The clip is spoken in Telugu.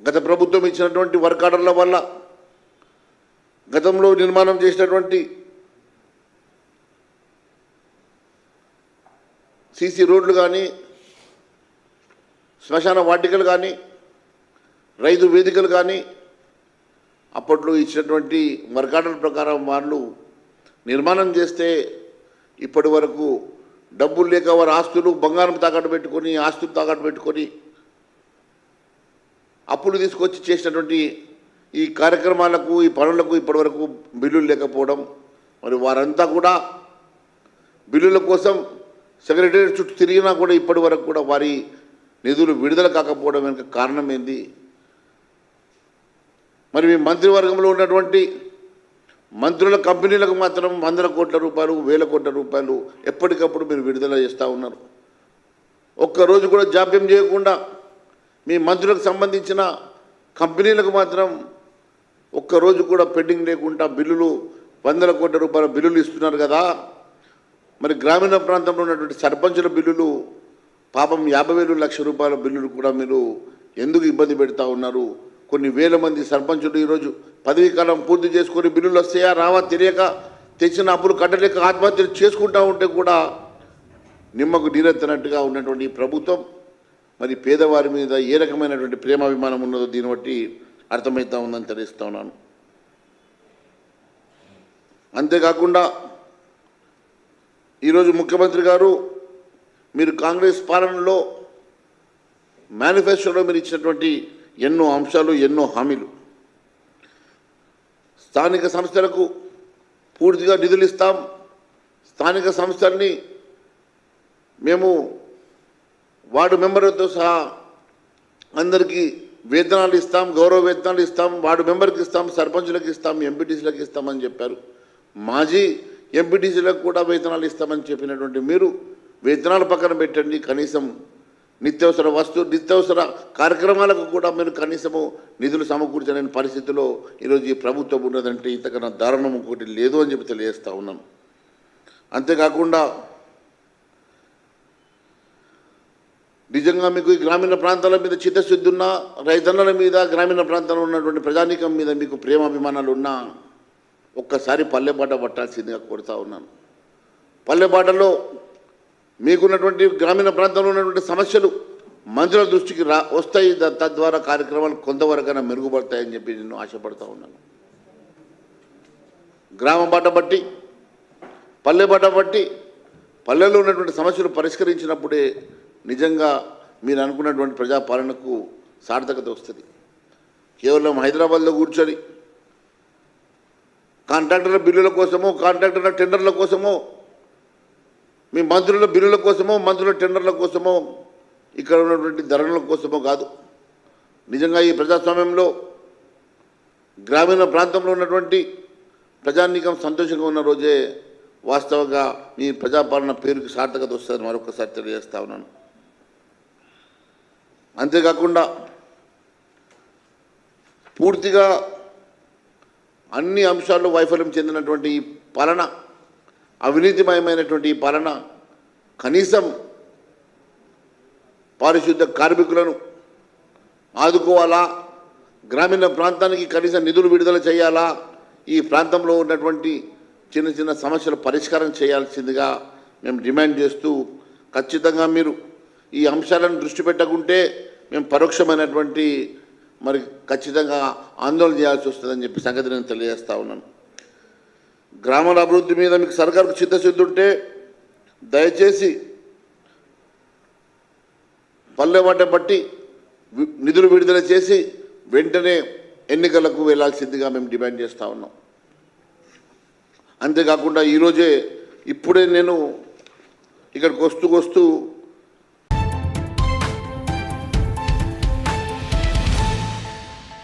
గత ప్రభుత్వం ఇచ్చినటువంటి వర్క్ ఆర్డర్ల వల్ల గతంలో నిర్మాణం చేసినటువంటి సీసీ రోడ్లు కానీ శ్మశాన వాటికలు కానీ రైతు వేదికలు కానీ అప్పట్లో ఇచ్చినటువంటి వర్క్ ప్రకారం వాళ్ళు నిర్మాణం చేస్తే ఇప్పటి వరకు డబ్బులు లేక వారి ఆస్తులు బంగారం తాకట్టు పెట్టుకొని ఆస్తులు తాకట్టు పెట్టుకొని అప్పులు తీసుకొచ్చి చేసినటువంటి ఈ కార్యక్రమాలకు ఈ పనులకు ఇప్పటివరకు బిల్లులు లేకపోవడం మరి వారంతా కూడా బిల్లుల కోసం సెక్రటేరియట్ చుట్టూ తిరిగినా కూడా ఇప్పటి వరకు కూడా వారి నిధులు విడుదల కాకపోవడం వెనుక కారణం ఏంది? మరి మీ మంత్రివర్గంలో ఉన్నటువంటి మంత్రుల కంపెనీలకు మాత్రం వందల కోట్ల రూపాయలు వేల కోట్ల రూపాయలు ఎప్పటికప్పుడు మీరు విడుదల చేస్తూ ఉన్నారు. ఒక్కరోజు కూడా జాప్యం చేయకుండా మీ మంత్రులకు సంబంధించిన కంపెనీలకు మాత్రం ఒక్కరోజు కూడా పెండింగ్ లేకుండా బిల్లులు వందల కోట్ల రూపాయల బిల్లులు ఇస్తున్నారు కదా. మరి గ్రామీణ ప్రాంతంలో ఉన్నటువంటి సర్పంచుల బిల్లులు పాపం యాభై వేలు లక్ష రూపాయల బిల్లులు కూడా మీరు ఎందుకు ఇబ్బంది పెడతా ఉన్నారు? కొన్ని వేల మంది సర్పంచులు ఈరోజు పదవీ కాలం పూర్తి చేసుకొని బిల్లులు వస్తాయా రావా తెలియక తెచ్చిన అప్పులు కట్టలేక ఆత్మహత్యలు చేసుకుంటా ఉంటే కూడా నిమ్మకు నీరెత్తనట్టుగా ఉన్నటువంటి ప్రభుత్వం మరి పేదవారి మీద ఏ రకమైనటువంటి ప్రేమాభిమానం ఉన్నదో దీన్ని బట్టి అర్థమవుతా ఉందని తెలుస్తా ఉన్నాను. అంతేకాకుండా ఈరోజు ముఖ్యమంత్రి గారు మీరు కాంగ్రెస్ పాలనలో మేనిఫెస్టోలో మీరు ఇచ్చినటువంటి ఎన్నో అంశాలు ఎన్నో హామీలు. స్థానిక సంస్థలకు పూర్తిగా నిధులు ఇస్తాం. స్థానిక సంస్థల్ని మేము వార్డు మెంబర్తో సహా అందరికీ వేతనాలు ఇస్తాం గౌరవ వేతనాలు ఇస్తాం వార్డు మెంబర్కి ఇస్తాం సర్పంచులకు ఇస్తాం ఎంపీటీసీలకు ఇస్తామని చెప్పారు. మాజీ ఎంపీటీసీలకు కూడా వేతనాలు ఇస్తామని చెప్పినటువంటి మీరు వేతనాలు పక్కన పెట్టండి. కనీసం నిత్యవసర వస్తు నిత్యవసర కార్యక్రమాలకు కూడా మీరు కనీసము నిధులు సమకూర్చలేని పరిస్థితిలో ఈరోజు ఈ ప్రభుత్వం ఉన్నదంటే ఇంతకన్నా దారుణం ఒకటి లేదు అని చెప్పి తెలియజేస్తా ఉన్నాను అంతేకాకుండా నిజంగా మీకు ఈ గ్రామీణ ప్రాంతాల మీద చిత్తశుద్ధి ఉన్నా రైతన్నల మీద గ్రామీణ ప్రాంతంలో ఉన్నటువంటి ప్రజానీకం మీద మీకు ప్రేమాభిమానాలు ఉన్నా ఒక్కసారి పల్లెబాట పట్టాల్సిందిగా కోరుతా ఉన్నాను. పల్లెబాటలో మీకున్నటువంటి గ్రామీణ ప్రాంతంలో ఉన్నటువంటి సమస్యలు మంత్రుల దృష్టికి రా వస్తాయి. తద్వారా కార్యక్రమాలు కొంతవరకైనా మెరుగుపడతాయని చెప్పి నేను ఆశపడతా ఉన్నాను. గ్రామ బాట బట్టి పల్లె బాట బట్టి పల్లెల్లో ఉన్నటువంటి సమస్యలు పరిష్కరించినప్పుడే నిజంగా మీరు అనుకున్నటువంటి ప్రజాపాలనకు సార్థకత వస్తుంది. కేవలం హైదరాబాద్లో కూర్చొని కాంట్రాక్టర్ల బిల్లుల కోసమో కాంట్రాక్టర్ల టెండర్ల కోసమో మీ మంత్రుల బిల్లుల కోసమో మంత్రుల టెండర్ల కోసమో ఇక్కడ ఉన్నటువంటి ధరల కోసమో కాదు. నిజంగా ఈ ప్రజాస్వామ్యంలో గ్రామీణ ప్రాంతంలో ఉన్నటువంటి ప్రజానీకం సంతోషంగా ఉన్న రోజే వాస్తవంగా మీ ప్రజాపాలన పేరుకి సార్థకత వస్తుందని మరొకసారి తెలియజేస్తా ఉన్నాను. అంతేకాకుండా పూర్తిగా అన్ని అంశాల్లో వైఫల్యం చెందినటువంటి ఈ పాలన అవినీతిమయమైనటువంటి ఈ పాలన కనీసం పారిశుద్ధ కార్మికులను ఆదుకోవాలా? గ్రామీణ ప్రాంతానికి కనీసం నిధులు విడుదల చేయాలా? ఈ ప్రాంతంలో ఉన్నటువంటి చిన్న చిన్న సమస్యలు పరిష్కారం చేయాల్సిందిగా మేము డిమాండ్ చేస్తూ ఖచ్చితంగా మీరు ఈ అంశాలను దృష్టి పెట్టకుంటే మేము పరోక్షమైనటువంటి మరి ఖచ్చితంగా ఆందోళన చేయాల్సి వస్తుందని చెప్పి సంగతి నేను తెలియజేస్తా ఉన్నాను. గ్రామాల అభివృద్ధి మీద మీకు సర్కార్కు చిత్తశుద్ధి ఉంటే దయచేసి పల్లె వాట బట్టి నిధులు విడుదల చేసి వెంటనే ఎన్నికలకు వెళ్ళాల్సిందిగా మేము డిమాండ్ చేస్తూ ఉన్నాం. అంతేకాకుండా ఈరోజే ఇప్పుడే నేను ఇక్కడికి వస్తూ వస్తూ